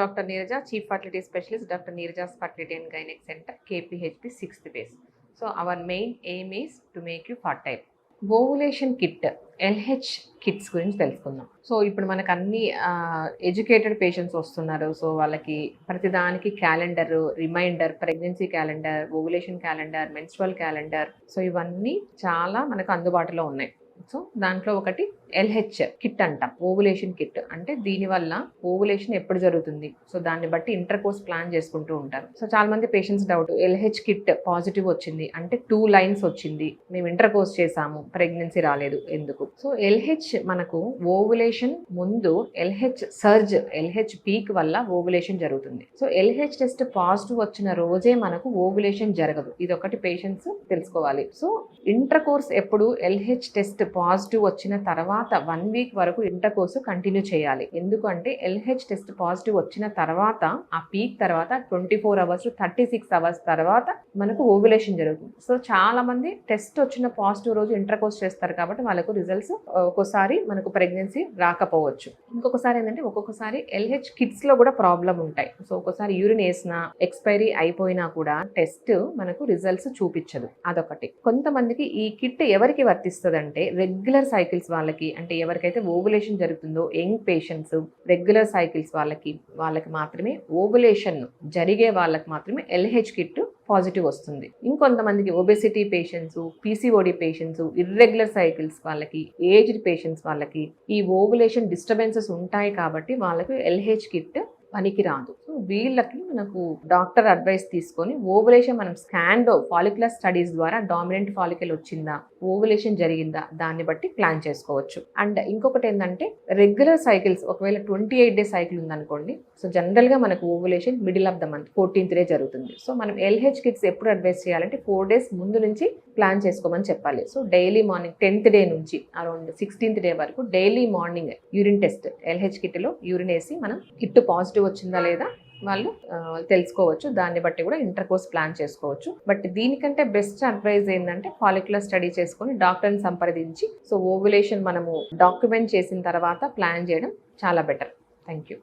Doctor Neeraja chief fertility specialist doctor Neeraja's fertility and gynaec centre KPHB sixth phase so our main aim is to make you fertile ovulation kit LH kits గురించి తెలుసుకుందాం. So ఇప్పుడు మనకు అన్ని educated patients వస్తున్నారు. So వాళ్ళకి ప్రతిదానికి calendar reminder pregnancy calendar ovulation calendar menstrual calendar so ఇవన్నీ చాలా మనకు అందుబాటులో ఉన్నాయి. సో దాంట్లో ఒకటి ఎల్హెచ్ కిట్ అంట ఓవులేషన్ కిట్. అంటే దీనివల్ల ఓవులేషన్ ఎప్పుడు జరుగుతుంది? సో దాన్ని బట్టి ఇంటర్ కోర్స్ ప్లాన్ చేసుకుంటూ ఉంటారు. సో చాలా మంది patients doubt LH kit positive వచ్చింది అంటే టూ లైన్స్ వచ్చింది మేము ఇంటర్ కోర్స్ చేసాము ప్రెగ్నెన్సీ రాలేదు ఎందుకు? సో ఎల్హెచ్ మనకు ఓవులేషన్ ముందు ఎల్హెచ్ సర్జ్ ఎల్హెచ్ పీక్ వల్ల ఓవులేషన్ జరుగుతుంది. సో ఎల్హెచ్ టెస్ట్ పాజిటివ్ వచ్చిన రోజే మనకు ఓవులేషన్ జరగదు. ఇది ఒకటి పేషెంట్స్ తెలుసుకోవాలి. సో ఇంటర్ కోర్స్ ఎప్పుడు ఎల్హెచ్ టెస్ట్ పాజిటివ్ వచ్చిన తర్వాత వన్ వీక్ వరకు ఇంటర్ కోర్సు కంటిన్యూ చేయాలి. ఎందుకంటే ఎల్హెచ్ టెస్ట్ పాజిటివ్ వచ్చిన తర్వాత ఆ పీక్ తర్వాత twenty four hours thirty six hours తర్వాత మనకు ఓవ్యులేషన్ జరుగుతుంది. సో చాలా మంది టెస్ట్ వచ్చిన పాజిటివ్ రోజు ఇంటర్ కోర్స్ చేస్తారు కాబట్టి వాళ్ళకు రిజల్ట్స్ ఒక్కోసారి మనకు ప్రెగ్నెన్సీ రాకపోవచ్చు. ఇంకొకసారి ఏంటంటే ఒక్కొక్కసారి ఎల్హెచ్ కిడ్స్లో కూడా ప్రాబ్లం ఉంటాయి. సో ఒక్కోసారి యూరిన్ వేసిన ఎక్స్పైరీ అయిపోయినా కూడా టెస్ట్ మనకు రిజల్ట్స్ చూపించదు. అదొకటి. కొంతమందికి ఈ కిట్ ఎవరికి వర్తిస్తుంది రెగ్యులర్ సైకిల్స్ వాళ్ళకి అంటే ఎవరికైతే ఓవులేషన్ జరుగుతుందో యంగ్ పేషెంట్స్ రెగ్యులర్ సైకిల్స్ వాళ్ళకి వాళ్ళకి మాత్రమే ఓవులేషన్ జరిగే వాళ్ళకి మాత్రమే ఎల్హెచ్ కిట్ పాజిటివ్ వస్తుంది. ఇంకొంతమందికి obesity patients PCOD patients irregular cycles వాళ్ళకి ఏజ్డ్ పేషెంట్స్ వాళ్ళకి ఈ ఓవులేషన్ డిస్టర్బెన్సెస్ ఉంటాయి కాబట్టి వాళ్ళకి ఎల్హెచ్ కిట్ పనికి రాదు సో వీళ్ళకి మనకు డాక్టర్ అడ్వైస్ తీసుకొని ఓవులేషన్ మనం స్కాన్లో ఫాలిక్యులర్ స్టడీస్ ద్వారా డామినెంట్ ఫాలికల్ వచ్చిందా? ఓవులేషన్ జరిగిందా? దాన్ని బట్టి ప్లాన్ చేసుకోవచ్చు. అండ్ ఇంకొకటి ఏంటంటే రెగ్యులర్ సైకిల్స్ ఒకవేళ ట్వంటీ ఎయిట్ డే సైకిల్ ఉందనుకోండి సో జనరల్గా మనకు ovulation middle of the month fourteenth day జరుగుతుంది. సో మనం ఎల్హెచ్ కిట్స్ ఎప్పుడు అడ్వైస్ చేయాలంటే ఫోర్ డేస్ ముందు నుంచి ప్లాన్ చేసుకోమని చెప్పాలి. So daily morning tenth day నుంచి అరౌండ్ సిక్స్టీన్త్ డే వరకు daily morning urine test LH కిట్లో urine వేసి మనం కిట్ పాజిటివ్ వచ్చిందా లేదా వాళ్ళు తెలుసుకోవచ్చు. దాన్ని బట్టి కూడా ఇంటర్ కోర్స్ ప్లాన్ చేసుకోవచ్చు. బట్ దీనికంటే బెస్ట్ అడ్వైజ్ ఏంటంటే ఫాలిక్యులర్ స్టడీ చేసుకొని డాక్టర్ని సంప్రదించి సో ఓవ్యులేషన్ మనము డాక్యుమెంట్ చేసిన తర్వాత ప్లాన్ చేయడం చాలా బెటర్. Thank you